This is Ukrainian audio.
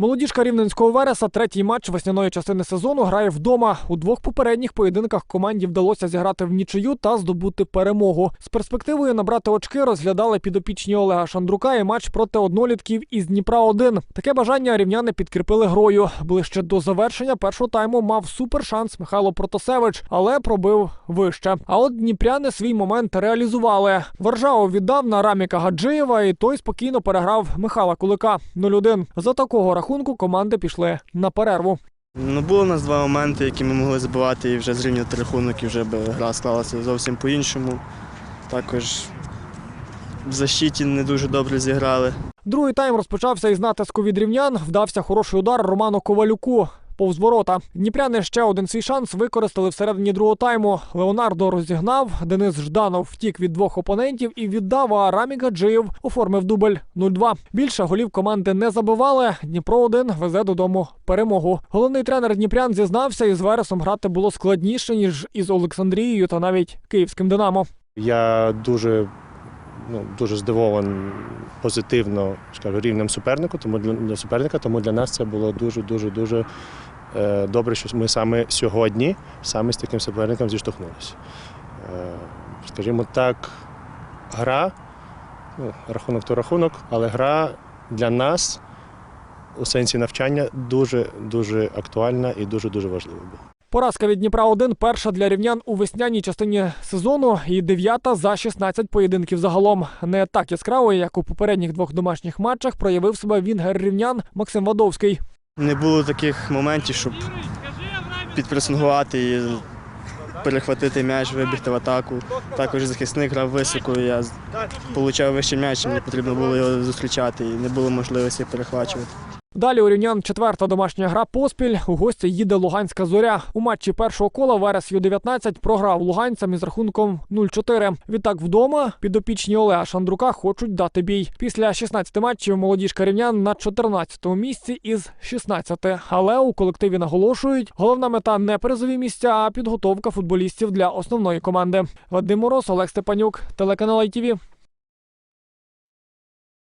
Молодіжка рівненського вереса третій матч весняної частини сезону грає вдома. У двох попередніх поєдинках команді вдалося зіграти в нічию та здобути перемогу. З перспективою набрати очки розглядали підопічні Олега Шандрука і матч проти однолітків із Дніпра 1 Таке бажання рівняни підкріпили грою. Ближче до завершення першого тайму мав супершанс Михайло Протасевич, але пробив вище. А от дніпряни свій момент реалізували. Варжао віддав на Раміка Гаджиєва, і той спокійно переграв Михайла Кулика 0-1. За такого рахунку команди пішли на перерву. Ну, було у нас два моменти, які ми могли забивати і вже зрівняти рахунок, і вже б гра склалася зовсім по-іншому. Також в защиті не дуже добре зіграли. Другий тайм розпочався із натиску від рівнян. Вдався хороший удар Роману Ковалюку. Повз ворота. Дніпряни ще один свій шанс використали всередині другого тайму. Леонардо розігнав, Денис Жданов втік від двох опонентів і віддав, а Рамі Гаджиєв оформив дубль 0-2. Більше голів команди не забивали. Дніпро 1 везе додому перемогу. Головний тренер Дніпрян зізнався, із Вересом грати було складніше ніж із Олександрією та навіть київським Динамо. Я дуже, ну, дуже здивований позитивно скажу, рівнем супернику, тому для, для суперника, тому для нас це було дуже, дуже, дуже е, добре, що ми саме сьогодні саме з таким суперником зіштовхнулися. Е, скажімо так, гра, ну, рахунок то рахунок, але гра для нас у сенсі навчання дуже дуже актуальна і дуже дуже важлива була. Поразка від Дніпра 1 перша для рівнян у весняній частині сезону і дев'ята за 16 поєдинків загалом. Не так яскраво, як у попередніх двох домашніх матчах проявив себе вінгер рівнян Максим Вадовський. Не було таких моментів, щоб підпресингувати і перехватити м'яч, вибігти в атаку. Також захисник грав високо, я получав вище м'яч, мені потрібно було його зустрічати і не було можливості перехвачувати. Далі у рівнян четверта домашня гра поспіль. У гості їде Луганська зоря. У матчі першого кола Верес Ю-19 програв луганцям із рахунком 0-4. Відтак вдома підопічні Олега Шандрука хочуть дати бій. Після 16 матчів молодіжка рівнян на 14-му місці із 16. Але у колективі наголошують, головна мета не призові місця, а підготовка футболістів для основної команди. Вадим Мороз, Олег Степанюк, телеканал ITV.